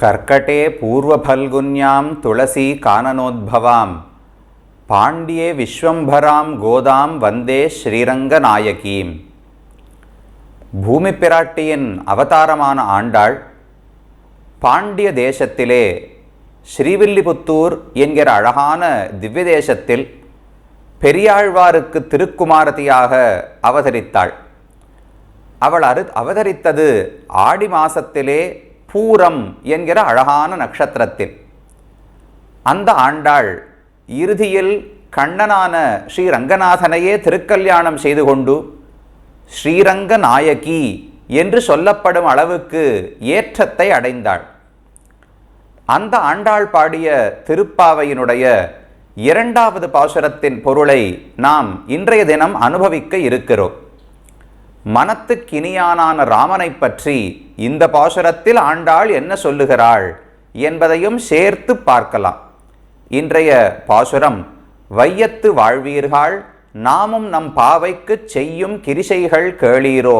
कर्कटे पूर्वफल्गुन्यां तुलसी काननोद्भवां पाण्ड्ये विश्वम्भरां गोदां வந்தே ஸ்ரீரங்கநாயகீம் பூமி பிராட்டியின் அவதாரமான ஆண்டாள் பாண்டிய தேசத்திலே ஸ்ரீவில்லிபுத்தூர் என்கிற அழகான திவ்ய தேசத்தில் பெரியாழ்வாருக்கு திருக்குமாரதியாக அவதரித்தாள் அவள் அரு அவதரித்தது ஆடி மாசத்திலே பூரம் என்கிற அழகான நட்சத்திரத்தில் அந்த ஆண்டாள் இறுதியில் கண்ணனான ஸ்ரீரங்கநாதனையே திருக்கல்யாணம் செய்து கொண்டு ஸ்ரீரங்க நாயகி என்று சொல்லப்படும் அளவுக்கு ஏற்றத்தை அடைந்தாள். அந்த ஆண்டாள் பாடிய திருப்பாவையினுடைய இரண்டாவது பாசுரத்தின் பொருளை நாம் இன்றைய தினம் அனுபவிக்க இருக்கிறோம். மனத்துக்கினியானான ராமனை பற்றி இந்த பாசுரத்தில் ஆண்டாள் என்ன சொல்லுகிறாள் என்பதையும் சேர்த்து பார்க்கலாம். இன்றைய பாசுரம் வையத்து வாழ்வீர்கள் நாமும் நம் பாவைக்குச் செய்யும் கிரிசைகள் கேளீரோ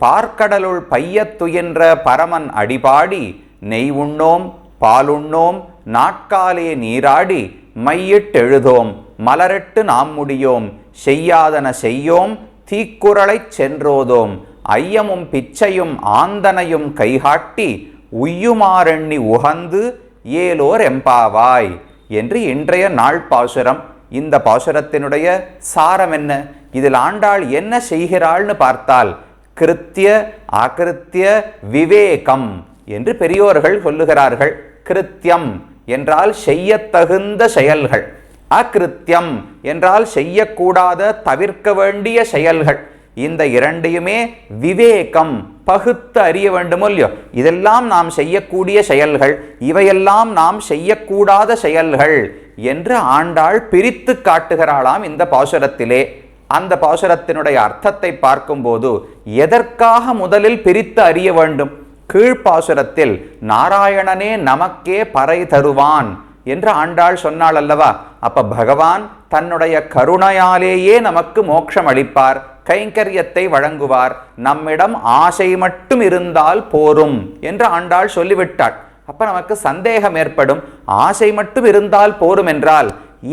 பார்க்கடலுள் பையத்துயின்ற பரமன் அடிபாடி நெய் உண்ணோம் பாலுண்ணோம் நாட்காலே நீராடி மையிட்டெழுதோம் மலரிட்டு நாம் முடியோம் செய்யாதன செய்யோம் தீக்குறளைச் சென்றோதோம். ஐயமும் பிச்சையும் ஆந்தனையும் கைகாட்டி உய்யுமாறெண்ணி உகந்து ஏலோர் எம்பாவாய். என்று இன்றைய நாள் பாசுரம். இந்த பாசுரத்தினுடைய சாரம் என்ன? இதில் ஆண்டாள் என்ன செய்கிறாள்னு பார்த்தால் கிருத்திய அகிருத்திய விவேகம் என்று பெரியோர்கள் சொல்லுகிறார்கள். கிருத்தியம் என்றால் செய்யத்தகுந்த செயல்கள். அகிருத்தியம் என்றால் செய்யக்கூடாத தவிர்க்க வேண்டிய செயல்கள். இந்த இரண்டையுமே விவேகம் பகுத்து அறிய வேண்டுமோ இல்லையோ? இதெல்லாம் நாம் செய்யக்கூடிய செயல்கள். இவையெல்லாம் நாம் செய்யக்கூடாத செயல்கள் என்று ஆண்டாள் பிரித்து காட்டுகிறாளாம் இந்த பாசுரத்திலே. அந்த பாசுரத்தினுடைய அர்த்தத்தை பார்க்கும்போது எதற்காக முதலில் பிரித்து அறிய வேண்டும்? கீழ்ப்பாசுரத்தில் நாராயணனே நமக்கே பறை தருவான். என்று ஆண்டாள் சொன்னாள் அல்லவா? அப்ப பகவான் தன்னுடைய கருணையாலேயே நமக்கு மோட்சம் அளிப்பார் கைங்கரியத்தை வழங்குவார். நம்மிடம் ஆசை மட்டும் இருந்தால் போரும் என்று ஆண்டாள் சொல்லிவிட்டாள். அப்ப நமக்கு சந்தேகம் ஏற்படும் ஆசை மட்டும் இருந்தால் போரும் என்றால்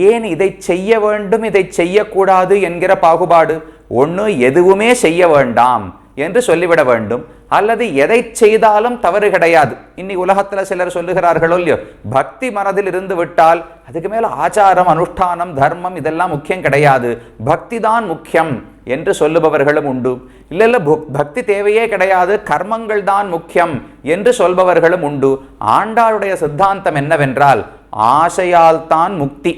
ஏன் இதை செய்ய வேண்டும் இதை செய்யக்கூடாது என்கிற பாகுபாடு? ஒன்று எதுவுமே செய்ய வேண்டாம் என்று சொல்லிவிட வேண்டும். அல்லது எதை செய்தாலும் தவறு கிடையாது. இன்னி உலகத்துல சிலர் சொல்லுகிறார்களோ இல்லையோ பக்தி மனதில் இருந்து விட்டால் அதுக்கு மேல ஆச்சாரம் அனுஷ்டானம் தர்மம் இதெல்லாம் முக்கியம் கிடையாது. பக்தி தான் முக்கியம் என்று சொல்லுபவர்களும் உண்டு. இல்ல இல்ல பக்தி தேவையே கிடையாது கர்மங்கள் தான் முக்கியம் என்று சொல்பவர்களும் உண்டு. ஆண்டாளுடைய சித்தாந்தம் என்னவென்றால் ஆசையால் தான் முக்தி.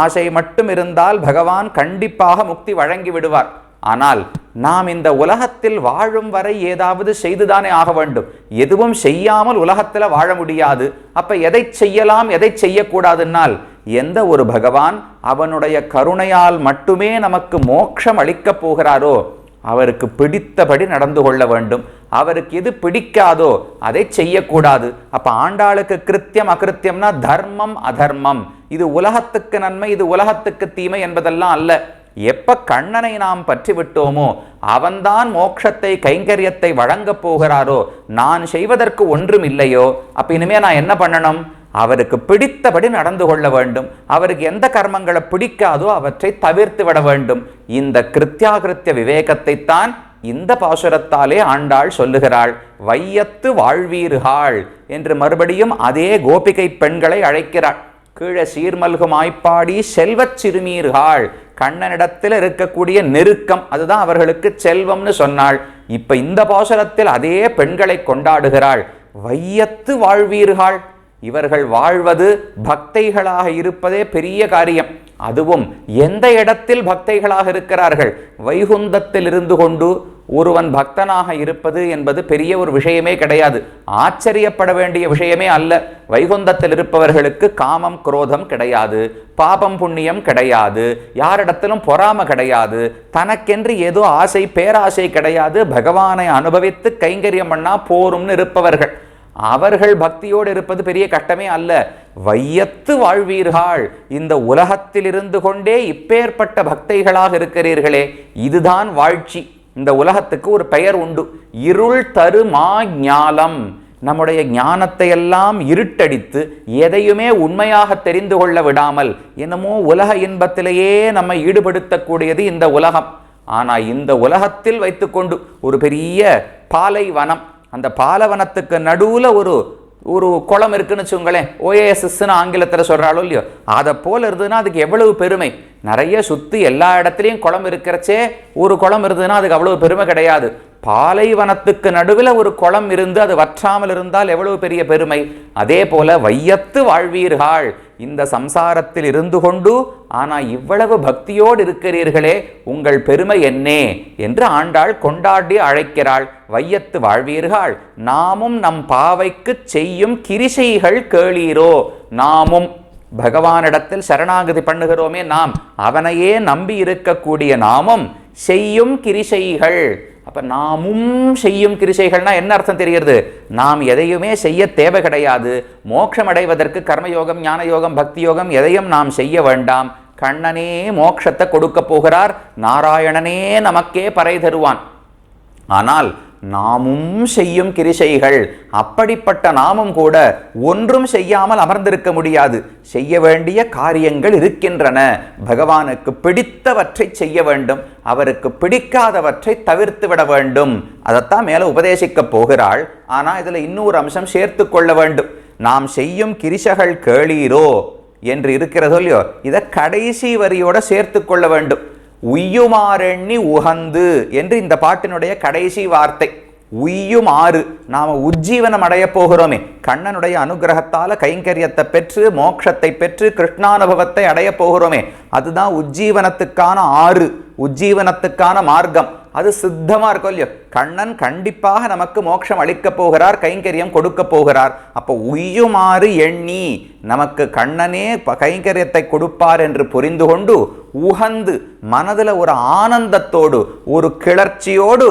ஆசை மட்டும் இருந்தால் பகவான் கண்டிப்பாக முக்தி வழங்கி விடுவார். ஆனால் நாம் இந்த உலகத்தில் வாழும் வரை ஏதாவது செய்துதானே ஆக வேண்டும். எதுவும் செய்யாமல் உலகத்தில் வாழ முடியாது. அப்ப எதை செய்யலாம் எதை செய்யக்கூடாதுன்னால் எந்த ஒரு பகவான் அவனுடைய கருணையால் மட்டுமே நமக்கு மோட்சம் அளிக்கப் போகிறாரோ அவருக்கு பிடித்தபடி நடந்து கொள்ள வேண்டும். அவருக்கு எது பிடிக்காதோ அதை செய்யக்கூடாது. அப்ப ஆண்டாளுக்கு கிருத்தியம் அகிருத்தியம்னா தர்மம் அதர்மம். இது உலகத்துக்கு நன்மை இது உலகத்துக்கு தீமை என்பதெல்லாம் அல்ல. எப்ப கண்ணனை நாம் பற்றி விட்டோமோ அவன்தான் மோட்சத்தை கைங்கரியத்தை வழங்கப் போகிறாரோ நான் செய்வதற்கு ஒன்றும் இல்லையோ அப்ப இனிமே நான் என்ன பண்ணணும்? அவருக்கு பிடித்தபடி நடந்து கொள்ள வேண்டும். அவருக்கு எந்த கர்மங்களை பிடிக்காதோ அவற்றை தவிர்த்து விட வேண்டும். இந்த கிருத்தியாகிருத்திய விவேகத்தை தான் இந்த பாசுரத்தாலே ஆண்டாள் சொல்லுகிறாள். வையத்து வாழ்வீர்கள் என்று மறுபடியும் அதே கோபிகை பெண்களை அழைக்கிறாள். கீழே சீர்மல்கு மாய்ப்பாடி செல்வச் சிறுமீர்கள் கண்ணனிடத்தில் இருக்கக்கூடிய நெருக்கம் அதுதான் அவர்களுக்கு செல்வம்னு சொன்னாள். இப்ப இந்த பாசுரத்தில் அதே பெண்களை கொண்டாடுகிறாள். வையத்து வாழ்வீர்கள். இவர்கள் வாழ்வது பக்தைகளாக இருப்பதே பெரிய காரியம். அதுவும் எந்த இடத்தில் பக்தைகளாக இருக்கிறார்கள்? வைகுந்தத்தில் இருந்து கொண்டு ஒருவன் பக்தனாக இருப்பது என்பது பெரிய ஒரு விஷயமே கிடையாது. ஆச்சரியப்பட வேண்டிய விஷயமே அல்ல. வைகுந்தத்தில் இருப்பவர்களுக்கு காமம் குரோதம் கிடையாது. பாபம் புண்ணியம் கிடையாது. யாரிடத்திலும் பொறாம கிடையாது. தனக்கென்று ஏதோ ஆசை பேராசை கிடையாது. பகவானை அனுபவித்து கைங்கரியம் பண்ணா போரும்னு இருப்பவர்கள். அவர்கள் பக்தியோடு இருப்பது பெரிய கட்டமே அல்ல. வையத்து வாழ்வீர்கள். இந்த உலகத்தில் இருந்து கொண்டே இப்பேற்பட்ட பக்தைகளாக இருக்கிறீர்களே. இதுதான் வாழ்ச்சி. இந்த உலகத்துக்கு ஒரு பெயர் உண்டு. இருள் தரு ஞாலம். நம்முடைய ஞானத்தை எல்லாம் இருட்டடித்து எதையுமே உண்மையாக தெரிந்து கொள்ள விடாமல் என்னமோ உலக இன்பத்திலேயே நம்மை ஈடுபடுத்தக்கூடியது இந்த உலகம். ஆனால் இந்த உலகத்தில் வைத்துக்கொண்டு ஒரு பெரிய பாலைவனம். அந்த பாலைவனத்துக்கு நடுவில் ஒரு ஒரு குளம் இருக்குன்னு வச்சுங்களேன் ஓஏஎஸ்எஸ்ன்னு ஆங்கிலத்தில் சொல்கிறாளோ இல்லையோ அதை போல் இருந்ததுன்னா அதுக்கு எவ்வளவு பெருமை? நிறைய சுற்றி எல்லா இடத்துலையும் குளம் இருக்கிறச்சே ஒரு குளம் இருந்ததுன்னா அதுக்கு அவ்வளவு பெருமை கிடையாது. பாலைவனத்துக்கு நடுவில் ஒரு குளம் இருந்து அது வற்றாமல் இருந்தால் எவ்வளவு பெரிய பெருமை? அதே போல வையத்து வாழ்வீர்கள் இந்த சம்சாரத்தில் இருந்து கொண்டு ஆனால் இவ்வளவு பக்தியோடு இருக்கிறீர்களே உங்கள் பெருமை என்னே என்று ஆண்டாள் கொண்டாடி அழைக்கிறாள். வையத்து வாழ்வீர்கள் நாமும் நம் பாவைக்கு செய்யும் கிரிசைகள் கேளீரோ. நாமும் பகவானிடத்தில் சரணாகதி பண்ணுகிறோமே நாம் அவனையே நம்பி இருக்கக்கூடிய நாமும் செய்யும் கிரிசைகள். அப்போ நாமும் செய்யும் கிரிசைகள்னா என்ன அர்த்தம் தெரிகிறது? நாம் எதையுமே செய்ய தேவை கிடையாது. மோட்சம் அடைவதற்கு கர்மயோகம் ஞான யோகம் பக்தி யோகம் எதையும் நாம் செய்ய வேண்டாம். கண்ணனே மோட்சத்தை கொடுக்க போகிறார். நாராயணனே நமக்கே பறை தருவான். ஆனால் நாமும் செய்யும் கிரிசைகள் அப்படிப்பட்ட நாமும் கூட ஒன்றும் செய்யாமல் அமர்ந்திருக்க முடியாது. செய்ய வேண்டிய காரியங்கள் இருக்கின்றன. பகவானுக்கு பிடித்தவற்றை செய்ய வேண்டும். அவருக்கு பிடிக்காதவற்றை தவிர்த்து விட வேண்டும். அதைத்தான் மேலே உபதேசிக்கப் போகிறாள். ஆனால் இதில் இன்னொரு அம்சம் சேர்த்து கொள்ள வேண்டும். நாம் செய்யும் கிரிசைகள் கேளீரோ என்று இருக்கிறதோ இல்லையோ இதை கடைசி வரியோட சேர்த்து கொள்ள வேண்டும். உய்யுமாறெண்ணி உகந்து என்று இந்த பாட்டினுடைய கடைசி வார்த்தை. உய்யுமாறு. நாம் உஜ்ஜீவனம் அடையப் போகிறோமே. கண்ணனுடைய அனுகிரகத்தால் கைங்கரியத்தை பெற்று மோட்சத்தை பெற்று கிருஷ்ணானுபவத்தை அடையப் போகிறோமே. அதுதான் உஜ்ஜீவனத்துக்கான ஆறு. உஜ்ஜீவனத்துக்கான மார்க்கம். அது சித்தமாக இருக்கும் இல்லையோ? கண்ணன் கண்டிப்பாக நமக்கு மோட்சம் அளிக்க போகிறார் கைங்கரியம் கொடுக்க போகிறார். அப்போ உய்யுமாறு எண்ணி நமக்கு கண்ணனே கைங்கரியத்தை கொடுப்பார் என்று புரிந்து கொண்டு உகந்து மனதில் ஒரு ஆனந்தத்தோடு ஒரு கிளர்ச்சியோடு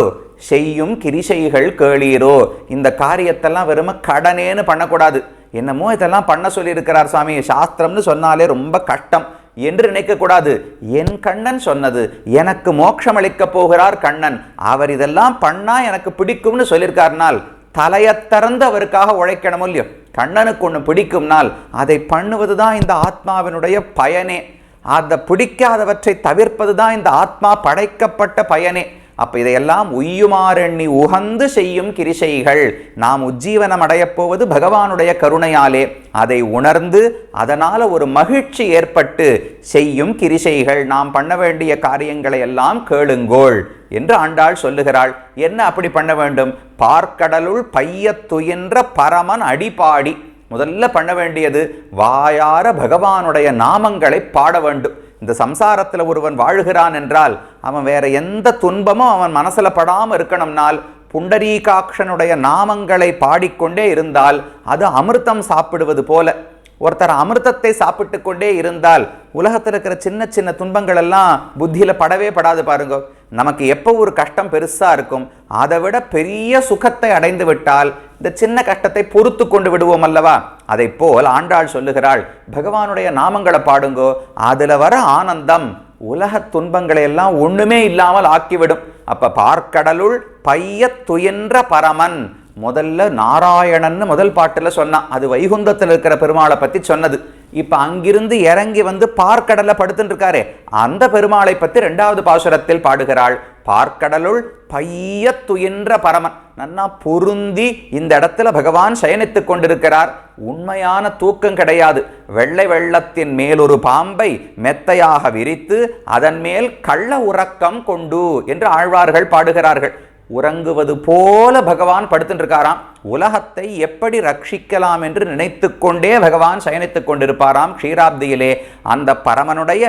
செய்யும் கிரிசைகள் கேளீரோ. இந்த காரியத்தெல்லாம் வெறும கடனேன்னு பண்ணக்கூடாது. என்னமோ இதெல்லாம் பண்ண சொல்லியிருக்கிறார் சுவாமி. சாஸ்திரம்னு சொன்னாலே ரொம்ப கஷ்டம். என்று நினைக்கக்கூடாது. என் கண்ணன் சொன்னது எனக்கு மோட்சம் அளிக்கப் போகிறார் கண்ணன். அவர் இதெல்லாம் பண்ணா எனக்கு பிடிக்கும்னு சொல்லியிருக்காருனால் தலையத் திறந்து அவருக்காக உழைக்கணும் இல்லையோ? கண்ணனுக்கு ஒன்று பிடிக்கும்னால் அதை பண்ணுவது தான் இந்த ஆத்மாவினுடைய பயனே. அதை பிடிக்காதவற்றை தவிர்ப்பது தான் இந்த ஆத்மா படைக்கப்பட்ட பயனே. அப்போ இதையெல்லாம் உய்யுமாறெண்ணி உகந்து செய்யும் கிரிசைகள் நாம் உஜ்ஜீவனம் அடையப் போவது பகவானுடைய கருணையாலே. அதை உணர்ந்து அதனால் ஒரு மகிழ்ச்சி ஏற்பட்டு செய்யும் கிரிசைகள் நாம் பண்ண வேண்டிய காரியங்களை எல்லாம் கேளுங்கோள் என்று ஆண்டாள் சொல்லுகிறாள். என்ன அப்படி பண்ண வேண்டும்? பார்க்கடலுள் பையத் துயின்ற பரமன் அடிபாடி. முதல்ல பண்ண வேண்டியது வாயார பகவானுடைய நாமங்களை பாட வேண்டும். இந்த சம்சாரத்தில் ஒருவன் வாழுகிறான் என்றால் அவன் வேற எந்த துன்பமும் அவன் மனசில் படாமல் இருக்கணும்னால் புண்டரீகாட்சனுடைய நாமங்களை பாடிக்கொண்டே இருந்தால் அது அமிர்தம் சாப்பிடுவது போல. ஒருத்தர் அமிர்தத்தை சாப்பிட்டு கொண்டே இருந்தால் உலகத்தில் இருக்கிற சின்ன சின்ன துன்பங்கள் எல்லாம் புத்தியில் படவே படாது பாருங்க. நமக்கு எப்போ ஒரு கஷ்டம் பெருசாக இருக்கும் அதை விட பெரிய சுகத்தை அடைந்து விட்டால் இந்த சின்ன கஷ்டத்தை பொறுத்து கொண்டு விடுவோம் அல்லவா? அதை போல் ஆண்டாள் சொல்லுகிறாள் பகவானுடைய நாமங்களை பாடுங்கோ அதில் வர ஆனந்தம் உலக துன்பங்களை எல்லாம் ஒண்ணுமே இல்லாமல் ஆக்கிவிடும். அப்ப பார்க்கடலுள் பையத் துயன்ற பரமன் முதல்ல நாராயணன்னு முதல் பாட்டில் சொன்னான். அது வைகுந்தத்தில் இருக்கிற பெருமாளை பற்றி சொன்னது. இப்போ அங்கிருந்து இறங்கி வந்து பார்க்கடலை படுத்துட்டு இருக்காரு அந்த பெருமாளை பற்றி ரெண்டாவது பாசுரத்தில் பாடுகிறாள். பார்க்கடலுள் பைய துயின்ற பரமன். நன்னா பொருந்தி இந்த இடத்துல பகவான் சயனித்துக் கொண்டிருக்கிறார். உண்மையான தூக்கம் கிடையாது. வெள்ளை வெள்ளத்தின் மேலொரு பாம்பை மெத்தையாக விரித்து அதன் மேல் கள்ள உறக்கம் கொண்டு என்று ஆழ்வார்கள் பாடுகிறார்கள். உறங்குவது போல பகவான் படுத்துட்டுருக்காராம் உலகத்தை எப்படி ரட்சிக்கலாம் என்று நினைத்து கொண்டே பகவான் சயனித்து கொண்டிருப்பாராம். க்ஷீராப்தியிலே அந்த பரமனுடைய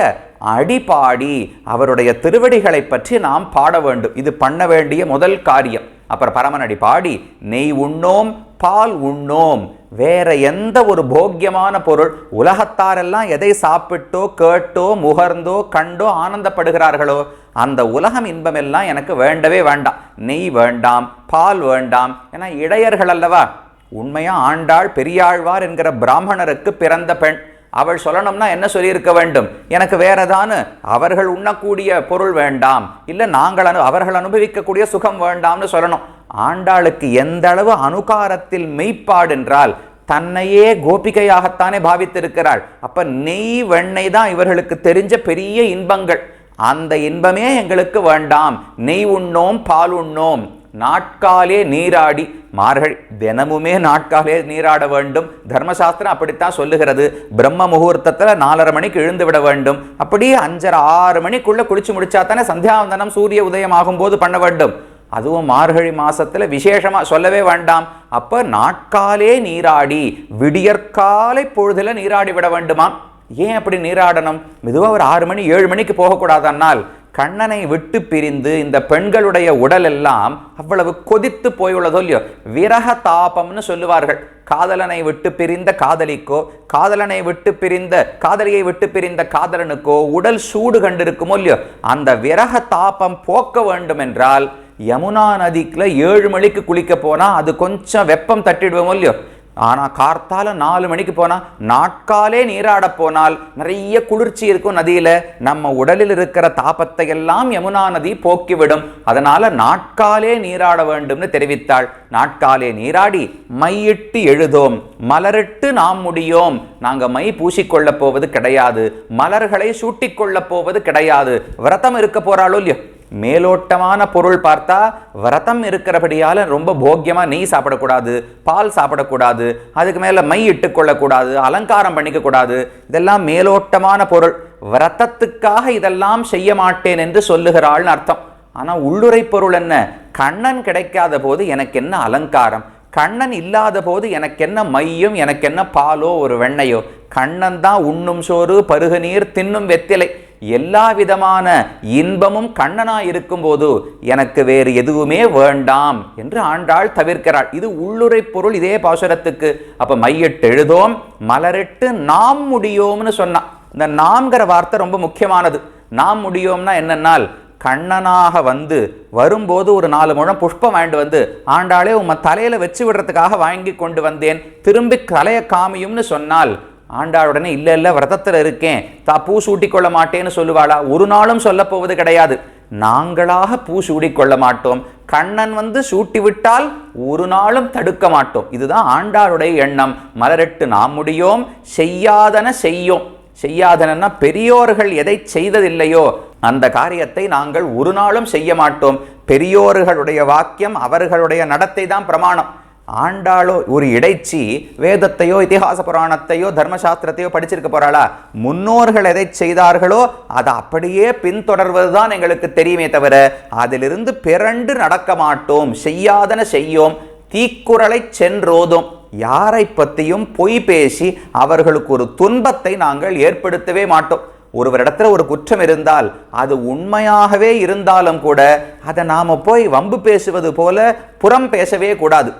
அடிபாடி அவருடைய திருவடிகளை பற்றி நாம் பாட வேண்டும். இது பண்ண வேண்டிய முதல் காரியம். அப்புறம் பரமனடி பாடி நெய் உண்ணோம் பால் உண்ணோம் வேற எந்த ஒரு போக்கியமான பொருள் உலகத்தாரெல்லாம் எதை சாப்பிட்டோ கேட்டோ முகர்ந்தோ கண்டோ ஆனந்தப்படுகிறார்களோ அந்த உலகம் இன்பமெல்லாம் எனக்கு வேண்டவே வேண்டாம். நெய் வேண்டாம் பால் வேண்டாம். ஏன்னா இடையர்கள் அல்லவா? உண்மையாக ஆண்டாள் பெரியாழ்வார் என்கிற பிராமணருக்கு பிறந்த பெண். அவள் சொல்லணும்னா என்ன சொல்லியிருக்க வேண்டும்? எனக்கு வேறதானு அவர்கள் உண்ணக்கூடிய பொருள் வேண்டாம். இல்லை நாங்கள் அனு அவர்கள் அனுபவிக்கக்கூடிய சுகம் வேண்டாம்னு சொல்லணும். ஆண்டாளுக்கு எந்த அளவு அனுகாரத்தில் மெய்ப்பாடு என்றால் தன்னையே கோபிகையாகத்தானே பாவித்திருக்கிறாள். அப்போ நெய் வெண்ணெய் தான் இவர்களுக்கு தெரிஞ்ச பெரிய இன்பங்கள். அந்த இன்பமே எங்களுக்கு வேண்டாம். நெய் உண்ணோம் பால் உண்ணோம். நாட்காலே நீராடி மார்கழி தினமுமே நாட்காலே நீராட வேண்டும். தர்மசாஸ்திரம் அப்படித்தான் சொல்லுகிறது. பிரம்ம முகூர்த்தத்தில் நாலரை மணிக்கு எழுந்து விட வேண்டும். அப்படியே அஞ்சரை ஆறு மணிக்குள்ள குளிச்சு முடிச்சா தானே சந்தியாவந்தனம் சூரிய உதயம் ஆகும்போது பண்ண வேண்டும். அதுவும் மார்கழி மாசத்துல விசேஷமா சொல்லவே வேண்டாம். அப்ப நாட்காலே நீராடி விடியற்காலை பொழுதுல நீராடி விட வேண்டுமா? ஏன் அப்படி நீராடணும்? மெதுவாக ஒரு ஆறு மணி ஏழு மணிக்கு போகக்கூடாதன்னால் கண்ணனை விட்டு பிரிந்து இந்த பெண்களுடைய உடல் எல்லாம் அவ்வளவு கொதித்து போயுள்ளதோ இல்லையோ? விரக தாபம்னு சொல்லுவார்கள். காதலனை விட்டு பிரிந்த காதலிக்கோ காதலனை விட்டு பிரிந்த காதலியை விட்டு பிரிந்த காதலனுக்கோ உடல் சூடு கண்டிருக்குமோ இல்லையோ? அந்த விரக தாபம் போக்க வேண்டும் என்றால் யமுனா நதிக்குள்ள ஏழு மணிக்கு குளிக்க போனால் அது கொஞ்சம் வெப்பம் தட்டிடுவோமோ இல்லையோ? ஆனா கார்த்தால நாலு மணிக்கு போனால் நாட்காலே நீராட போனால் நிறைய குளிர்ச்சி இருக்கும் நதியில. நம்ம உடலில் இருக்கிற தாபத்தை எல்லாம் யமுனா நதி போக்கிவிடும். அதனால நாட்காலே நீராட வேண்டும்னு தெரிவித்தாள். நாட்காலே நீராடி மையிட்டு எழுதோம். மலரிட்டு நாம் முடியோம். நாங்க மை பூசிக்கொள்ளப் போவது கிடையாது. மலர்களை சூட்டிக்கொள்ளப் போவது கிடையாது. விரதம் இருக்க போறாளோ இல்லையோ? மேலோட்டமான பொருள் பார்த்தா விரதம் இருக்கிறபடியால் ரொம்ப போக்கியமாக நெய் சாப்பிடக்கூடாது பால் சாப்பிடக்கூடாது அதுக்கு மேலே மை இட்டுக்கொள்ளக்கூடாது அலங்காரம் பண்ணிக்கக்கூடாது. இதெல்லாம் மேலோட்டமான பொருள். விரதத்துக்காக இதெல்லாம் செய்ய மாட்டேன் என்று சொல்லுகிறாள்னு அர்த்தம். ஆனால் உள்ளுரை பொருள் என்ன? கண்ணன் கிடைக்காத போது எனக்கு என்ன அலங்காரம்? கண்ணன் இல்லாத போது எனக்கு என்ன மையும் எனக்கு என்ன பாலோ ஒரு வெண்ணையோ? கண்ணன் தான் உண்ணும் சோறு பருகு நீர் தின்னும் வெத்திலை. எல்லா விதமான இன்பமும் கண்ணனாய் இருக்கும்போது எனக்கு வேறு எதுவுமே வேண்டாம் என்று ஆண்டாள் தவிர்க்கிறாள். இது உள்ளுரை பொருள் இதே பாசுரத்துக்கு. அப்ப மையிட்டு எழுதோம் மலரிட்டு நாம் முடியோம்னு சொன்னான். இந்த நாம்ங்கிற வார்த்தை ரொம்ப முக்கியமானது. நாம் முடியோம்னா என்னன்னால் கண்ணனாக வந்து வரும்போது ஒரு நாலு முழம் புஷ்பம் வாங்கிட்டு வந்து ஆண்டாளே உம்ம தலையில வச்சு விடுறதுக்காக வாங்கி கொண்டு வந்தேன் திரும்பி கலைய காமியும்னு சொன்னால் ஆண்டாளுடனே இல்லை இல்லை விரதத்தில் இருக்கேன். தா பூ சூட்டிக்கொள்ள மாட்டேன்னு சொல்லுவாளா? ஒரு நாளும் சொல்லப்போவது கிடையாது. நாங்களாக பூ சூடிக்கொள்ள மாட்டோம். கண்ணன் வந்து சூட்டிவிட்டால் ஒரு நாளும் தடுக்க மாட்டோம். இதுதான் ஆண்டாளுடைய எண்ணம். மலரிட்டு நாம் முடியோம். செய்யாதன செய்யும். செய்யாதனா பெரியோர்கள் எதை செய்ததில்லையோ? அந்த காரியத்தை நாங்கள் ஒரு நாளும் செய்ய மாட்டோம். பெரியோர்களுடைய வாக்கியம் அவர்களுடைய நடத்தை தான் பிரமாணம். ஆண்டாளோ ஒரு இடைச்சி வேதத்தையோ இதிகாச புராணத்தையோ தர்மசாஸ்திரத்தையோ படிச்சிருக்க போறாளா? முன்னோர்கள் எதை செய்தார்களோ அதை அப்படியே பின்தொடர்வதுதான் எங்களுக்கு தெரியுமே தவிர அதிலிருந்து பிறண்டு நடக்க மாட்டோம் செய்யாதன செய்யோம் தீக்குறளை சென்றோதும். யாரை பற்றியும் பொய் பேசி அவர்களுக்கு ஒரு துன்பத்தை நாங்கள் ஏற்படுத்தவே மாட்டோம். ஒருவரிடத்துல ஒரு குற்றம் இருந்தால் அது உண்மையாகவே இருந்தாலும் கூட அதை நாம் போய் வம்பு பேசுவது போல புறம் பேசவே கூடாது.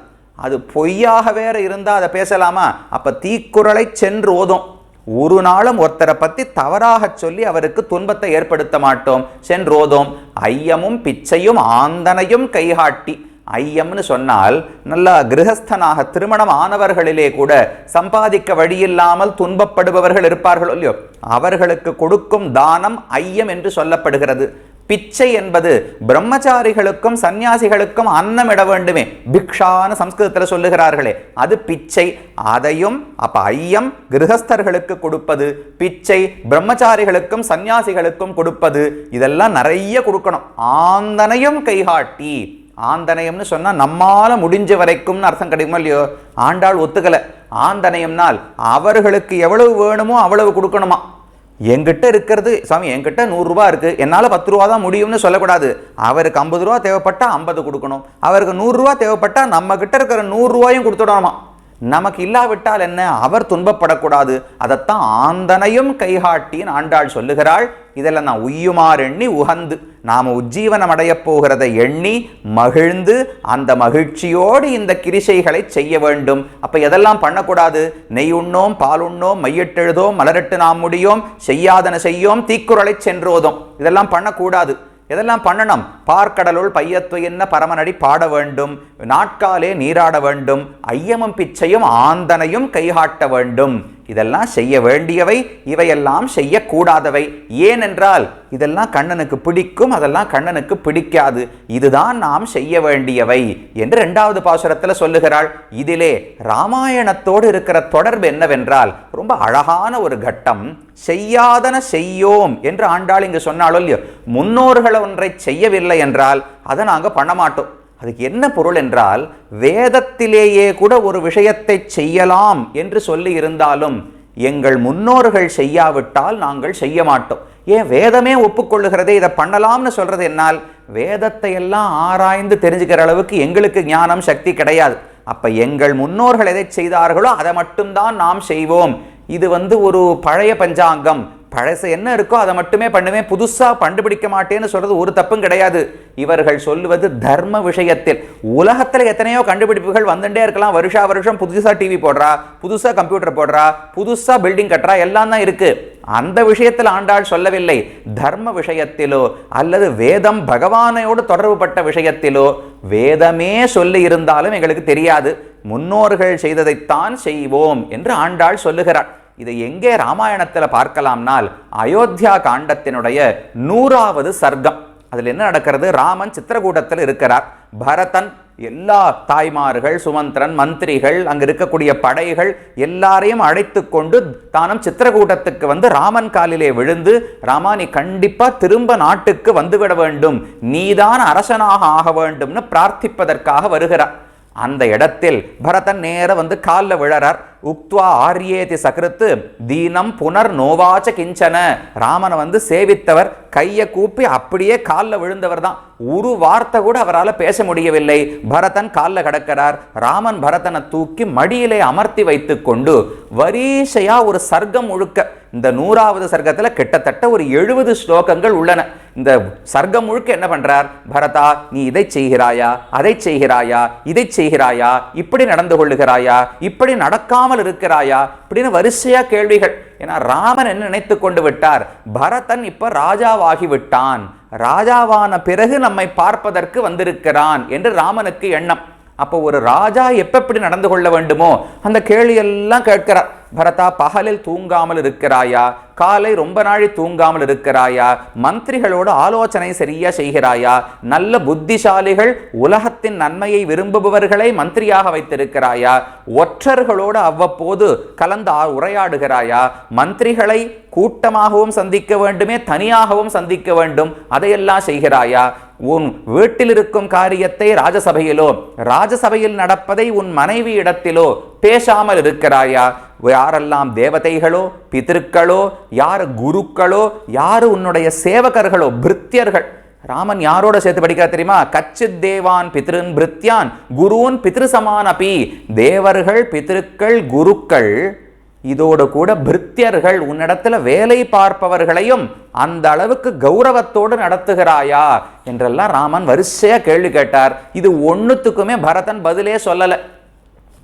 அது பொய்யாக வேற இருந்தால் அதை பேசலாமா? அப்போ தீக்குறளை சென்று ஓதும். ஒரு நாளும் ஒருத்தரை பற்றி தவறாக சொல்லி அவருக்கு துன்பத்தை ஏற்படுத்த மாட்டோம். சென்றோதோம் ஐயமும் பிச்சையும் ஆந்தனையும் கைகாட்டி. ஐயம்னு சொன்னால் நல்லா கிரகஸ்தனாக திருமணம் ஆனவர்களிலே கூட சம்பாதிக்க வழியில்லாமல் துன்பப்படுபவர்கள் இருப்பார்கள் இல்லையோ? அவர்களுக்கு கொடுக்கும் தானம் ஐயம் என்று சொல்லப்படுகிறது. பிச்சை என்பது பிரம்மச்சாரிகளுக்கும் சந்நியாசிகளுக்கும் அன்னமிட வேண்டுமே. பிக்ஷான்னு சம்ஸ்கிருதத்தில் சொல்லுகிறார்களே அது பிச்சை. அதையும் அப்ப ஐயம் கிரகஸ்தர்களுக்கு கொடுப்பது பிச்சை பிரம்மச்சாரிகளுக்கும் சந்நியாசிகளுக்கும் கொடுப்பது இதெல்லாம் நிறைய கொடுக்கணும். ஆந்தனையும் கைகாட்டி ஆந்தனையம்னு சொன்னா நம்மால் முடிஞ்ச வரைக்கும்னு அர்த்தம் கிடைக்குமா இல்லையோ? ஆண்டாள் ஒத்துக்கல. ஆந்தனையம்னால் அவர்களுக்கு எவ்வளவு வேணுமோ அவ்வளவு கொடுக்கணுமா? என்கிட்ட இருக்கிறது சாமி என்கிட்ட நூறுரூவா இருக்குது என்னால் பத்து ரூபா தான் முடியும்னு சொல்லக்கூடாது. அவருக்கு ஐம்பது ரூபா தேவைப்பட்டா ஐம்பது கொடுக்கணும். அவருக்கு நூறுரூவா தேவைப்பட்டால் நம்மக்கிட்ட இருக்கிற நூறுரூவாயும் கொடுத்துடணுமா? நமக்கு இல்லாவிட்டால் என்ன? அவர் துன்பப்படக்கூடாது. அதைத்தான் ஆந்தனையும் கைகாட்டின்னு ஆண்டாள் சொல்லுகிறாள். இதெல்லாம் நான் உய்யுமாறு எண்ணி உகந்து நாம உஜ்ஜீவனம் அடையப் போகிறதை எண்ணி மகிழ்ந்து அந்த மகிழ்ச்சியோடு இந்த கிரிசைகளை செய்ய வேண்டும். அப்போ எதெல்லாம் பண்ணக்கூடாது? நெய் உண்ணோம் பால் உண்ணோம் மையிட்டெழுதோம் மலரட்டு நாம் முடியோம் செய்யாதன செய்யோம் தீக்குறளை சென்றோதும். இதெல்லாம் பண்ணக்கூடாது. இதெல்லாம் பண்ணணும்? பார்க்கடலுள் பையத்து என்ன பரமனடி பாட வேண்டும்? நாட்காலே நீராட வேண்டும். ஐயமும் பிச்சையும் ஆந்தனையும் கைகாட்ட வேண்டும். இதெல்லாம் செய்ய வேண்டியவை இவையெல்லாம் செய்யக்கூடாதவை. ஏனென்றால் இதெல்லாம் கண்ணனுக்கு பிடிக்கும் அதெல்லாம் கண்ணனுக்கு பிடிக்காது. இதுதான் நாம் செய்ய வேண்டியவை என்று இரண்டாவது பாசுரத்தில் சொல்லுகிறாள். இதிலே ராமாயணத்தோடு இருக்கிற தொடர்பு என்னவென்றால் ரொம்ப அழகான ஒரு கட்டம். செய்யாதன செய்யோம் என்று ஆண்டாள் இங்கு சொன்னாலும் இல்லையோ? முன்னோர்கள் ஒன்றை செய்யவில்லை என்றால் அதை நாங்கள் பண்ண மாட்டோம். அதுக்கு என்ன பொருள் என்றால் வேதத்திலேயே கூட ஒரு விஷயத்தை செய்யலாம் என்று சொல்லி இருந்தாலும் எங்கள் முன்னோர்கள் செய்யாவிட்டால் நாங்கள் செய்ய மாட்டோம். ஏன்? வேதமே ஒப்புக்கொள்ளுகிறதே இதை பண்ணலாம்னு சொல்கிறது என்னால் வேதத்தை எல்லாம் ஆராய்ந்து தெரிஞ்சுக்கிற அளவுக்கு எங்களுக்கு ஞானம் சக்தி கிடையாது. அப்போ எங்கள் முன்னோர்கள் எதை செய்தார்களோ அதை மட்டும்தான் நாம் செய்வோம். இது வந்து ஒரு பழைய பஞ்சாங்கம். பழசு என்ன இருக்கோ அதை மட்டுமே பண்ணுவேன் புதுசாக கண்டுபிடிக்க மாட்டேன்னு சொல்றது ஒரு தப்பும் கிடையாது. இவர்கள் சொல்லுவது தர்ம விஷயத்தில். உலகத்தில் எத்தனையோ கண்டுபிடிப்புகள் வந்துட்டே இருக்கலாம். வருஷா வருஷம் புதுசாக டிவி போடுறா புதுசாக கம்ப்யூட்டர் போடுறா புதுசாக பில்டிங் கட்டுறா எல்லாம் தான் இருக்கு. அந்த விஷயத்தில் ஆண்டாள் சொல்லவில்லை. தர்ம விஷயத்திலோ அல்லது வேதம் பகவானையோடு தொடர்புபட்ட விஷயத்திலோ வேதமே சொல்லி இருந்தாலும் எங்களுக்கு தெரியாது. முன்னோர்கள் செய்ததைத்தான் செய்வோம் என்று ஆண்டாள் சொல்லுகிறார் இதை எங்கே ராமாயணத்தில் பார்க்கலாம்னால் அயோத்தியா காண்டத்தினுடைய நூறாவது சர்க்கம். அதில் என்ன நடக்கிறது? ராமன் சித்திரகூடத்தில் இருக்கிறார். பரதன் எல்லா தாய்மார்கள் சுமந்திரன் மந்திரிகள் அங்கே இருக்கக்கூடிய படைகள் எல்லாரையும் அழைத்து கொண்டு தானும் சித்திரகூட்டத்துக்கு வந்து ராமன் காலிலே விழுந்து ராமா நீ திரும்ப நாட்டுக்கு வந்துவிட வேண்டும். நீதான் அரசனாக ஆக வேண்டும்னு பிரார்த்திப்பதற்காக வருகிறார். அந்த இடத்தில் பரதன் நேர வந்து காலில் விழறார். உக்துவா ஆரியேதி சகிருத்து தீனம் புனர் நோவாச்ச கிஞ்சன. ராமனை வந்து சேவித்தவர் கையை கூப்பி அப்படியே காலில் விழுந்தவர் தான். ஒரு வார்த்தை கூட அவரால் பேச முடியவில்லை. பரதன் காலில் கிடக்கிறார். ராமன் பரதனை தூக்கி மடியிலே அமர்த்தி வைத்து கொண்டு வரிசையா ஒரு சர்க்கம் முழுக்க இந்த நூறாவது சர்க்கத்தில் கிட்டத்தட்ட ஒரு எழுபது ஸ்லோகங்கள் உள்ளன. இந்த சர்க்கம் முழுக்க என்ன பண்றார்? பரதா நீ இதை செய்கிறாயா? அதை செய்கிறாயா? இதை செய்கிறாயா? இப்படி நடந்து கொள்ளுகிறாயா? இப்படி நடக்காமல் இருக்கிறாயா? இப்படின்னு வரிசையா கேள்விகள். ஏன்னா ராமன் என்ன நினைத்து கொண்டு விட்டார்? பரதன் இப்ப ராஜாவாகி விட்டான். ராஜாவான பிறகு நம்மை பார்ப்பதற்கு வந்திருக்கிறான் என்று ராமனுக்கு எண்ணம். அப்போ ஒரு ராஜா எப்ப நடந்து கொள்ள வேண்டுமோ? அந்த கேள்வி எல்லாம் கேட்கிறார். பரதா பகலில் தூங்காமல் இருக்கிறாயா? காலை ரொம்ப நாளை தூங்காமல் இருக்கிறாயா? மந்திரிகளோடு ஆலோசனை சரியா செய்கிறாயா? நல்ல புத்திசாலிகள் உலகத்தின் நன்மையை விரும்புபவர்களை மந்திரியாக வைத்திருக்கிறாயா? ஒற்றர்களோடு அவ்வப்போது கலந்து உரையாடுகிறாயா? மந்திரிகளை கூட்டமாகவும் சந்திக்க வேண்டுமே தனியாகவும் சந்திக்க வேண்டும் அதையெல்லாம் செய்கிறாயா? உன் வீட்டில் இருக்கும் காரியத்தை ராஜசபையிலோ ராஜசபையில் நடப்பதை உன் மனைவி இடத்திலோ பேசாமல் இருக்கிறாயா? யாரெல்லாம் தேவதைகளோ பிதற்களோ யார் குருக்களோ யார் உன்னுடைய சேவகர்களோ பிருத்தியர்கள் ராமன் யாரோட சேர்த்து படிக்கிறார் தெரியுமா? கச்சித் தேவான் பித்ருன் பிருத்யான் குருன் பித்ரு சமான் அபி தேவர்கள் பித்ருக்கள் குருக்கள் இதோடு கூட பிருத்தியர்கள் உன்னிடத்துல வேலை பார்ப்பவர்களையும் அந்த அளவுக்கு கௌரவத்தோடு நடத்துகிறாயா? என்றெல்லாம் ராமன் வரிசையா கேள்வி கேட்டார். இது ஒன்றுத்துக்குமே பரதன் பதிலே சொல்லலை.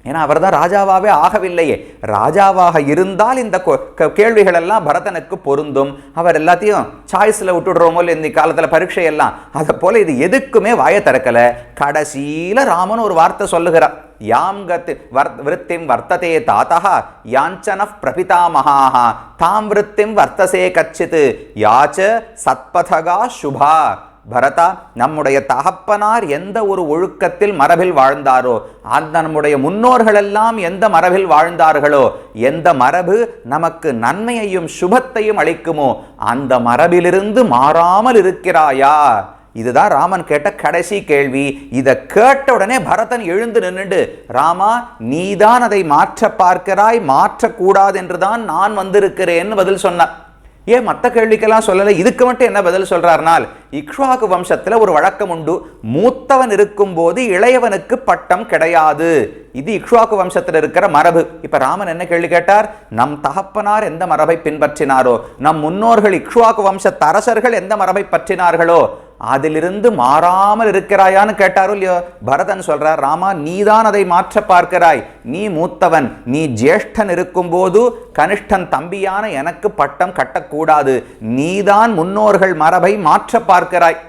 ஏன்னா அவர் தான் ராஜாவாகவே ஆகவில்லையே. ராஜாவாக இருந்தால் இந்த கொ- கேள்விகள் எல்லாம் பரதனுக்கு பொருந்தும். அவர் எல்லாத்தையும் சாய்ஸில் விட்டுடுறோமோ இல்லை இந்த காலத்தில் பரீட்சை எல்லாம். அதை போல இது எதுக்குமே வாயை திறக்கலை. கடைசியில் ராமன் ஒரு வார்த்தை சொல்லுகிறார். யாம் கத் வர் விருத்திம் வர்த்ததே தாத்தா யாஞ்சன பிரபிதாமகாக தாம் விருத்திம் வர்த்தசே கச்சித். யாச்ச சத்பதகா சுபா. பரதா நம்முடைய தகப்பனார் எந்த ஒரு ஒழுக்கத்தில் மரபில் வாழ்ந்தாரோ அந்த நம்முடைய முன்னோர்கள் எல்லாம் எந்த மரபில் வாழ்ந்தார்களோ எந்த மரபு நமக்கு நன்மையையும் சுபத்தையும் அளிக்குமோ அந்த மரபிலிருந்து மாறாமல் இருக்கிறாயா? இதுதான் ராமன் கேட்ட கடைசி கேள்வி. இதை கேட்ட உடனே பரதன் எழுந்து நின்னுண்டு ராமா நீதான் அதை மாற்ற பார்க்கிறாய் மாற்றக்கூடாது என்றுதான் நான் வந்திருக்கிறேன்னு பதில் சொன்னார் ஏன் மற்ற கேள்விக்கெல்லாம் சொல்லலை? இதுக்கு மட்டும் என்ன பதில் சொல்றாருனால் இக்ஷாக்கு வம்சத்துல ஒரு வழக்கம் உண்டு. மூத்தவன் இருக்கும்போது இளையவனுக்கு பட்டம் கிடையாது. இது இக்ஷாக்கு வம்சத்தில் இருக்கிற மரபு. இப்ப ராமன் என்ன கேள்வி கேட்டார்? நம் தகப்பனார் எந்த மரபை பின்பற்றினாரோ? நம் முன்னோர்கள் இக்ஷாக்கு வம்ச அரசர்கள் எந்த மரபை பற்றினார்களோ? அதிலிருந்து மாறாமல் இருக்கிறாயான்னு கேட்டாரோ இல்லையோ? பரதன் சொல்றார் ராமா நீதான் அதை மாற்ற பார்க்கிறாய். நீ மூத்தவன். நீ ஜேஷ்டன் இருக்கும்போது கனிஷ்டன் தம்பியான எனக்கு பட்டம் கட்டக்கூடாது. நீதான் முன்னோர்கள் மரபை மாற்ற பார்க்கிறாய்.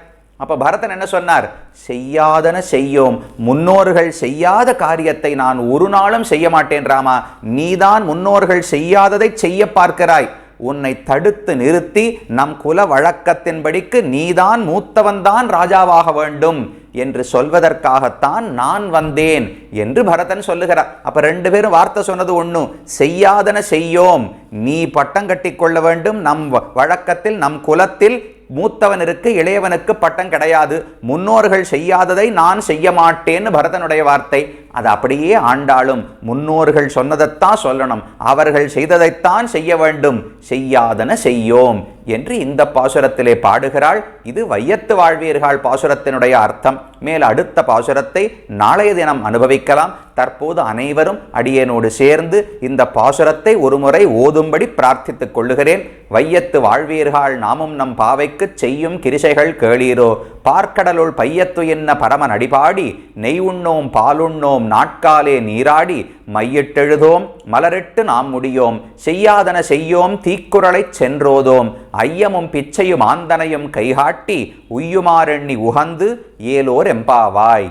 அப்ப பரதன் என்ன சொன்னார்? செய்யாதன செய்யோம். முன்னோர்கள் செய்யாத காரியத்தை நான் ஒரு நாளும் செய்ய மாட்டேன் ராமா. நீதான் முன்னோர்கள் செய்யாததை செய்ய பார்க்கிறாய். உன்னை தடுத்து நிறுத்தி நம் குல வழக்கத்தின்படிக்கு நீதான் மூத்தவன்தான் ராஜாவாக வேண்டும் என்று சொல்வதற்காகத்தான் நான் வந்தேன் என்று பரதன் சொல்லுகிறார். அப்ப ரெண்டு பேரும் வார்த்தை சொன்னது ஒண்ணு. செய்யாதன செய்யோம். நீ பட்டம் கட்டி கொள்ள வேண்டும். நம் வ- வழக்கத்தில் நம் குலத்தில் மூத்தவனிற்கு இளையவனுக்கு பட்டம் கிடையாது. முன்னோர்கள் செய்யாததை நான் செய்ய மாட்டேன்னு பரதனுடைய வார்த்தை. அது அப்படியே ஆண்டாளும். முன்னோர்கள் சொன்னதைத்தான் சொல்லணும். அவர்கள் செய்ததைத்தான் செய்ய வேண்டும். செய்யாதன செய்யோம் என்று இந்த பாசுரத்திலே பாடுகிறாள். இது வையத்து வாழ்வீர்கள் பாசுரத்தினுடைய அர்த்தம். மேல் அடுத்த பாசுரத்தை நாளைய தினம் அனுபவிக்கலாம். தற்போது அனைவரும் அடியேனோடு சேர்ந்து இந்த பாசுரத்தை ஒருமுறை ஓதும்படி பிரார்த்தித்துக் கொள்ளுகிறேன். வையத்து வாழ்வீர்கள் நாமும் நம் பாவைக்குச் செய்யும் கிரிசைகள் கேளீரோ. பார்க்கடலுள் பையத்து என்ன பரமன் அடிபாடி நெய் உண்ணோம் பாலுண்ணோம் நாட்காலே நீராடி. மையிட்டெழுதோம் மலரிட்டு நாம் முடியோம். செய்யாதன செய்யோம் தீக்குறளைச் சென்றோதோம். ஐயமும் பிச்சையும் ஆந்தனையும் கைகாட்டி உய்யுமாறெண்ணி உகந்து ஏலோர் எம்பாவாய்.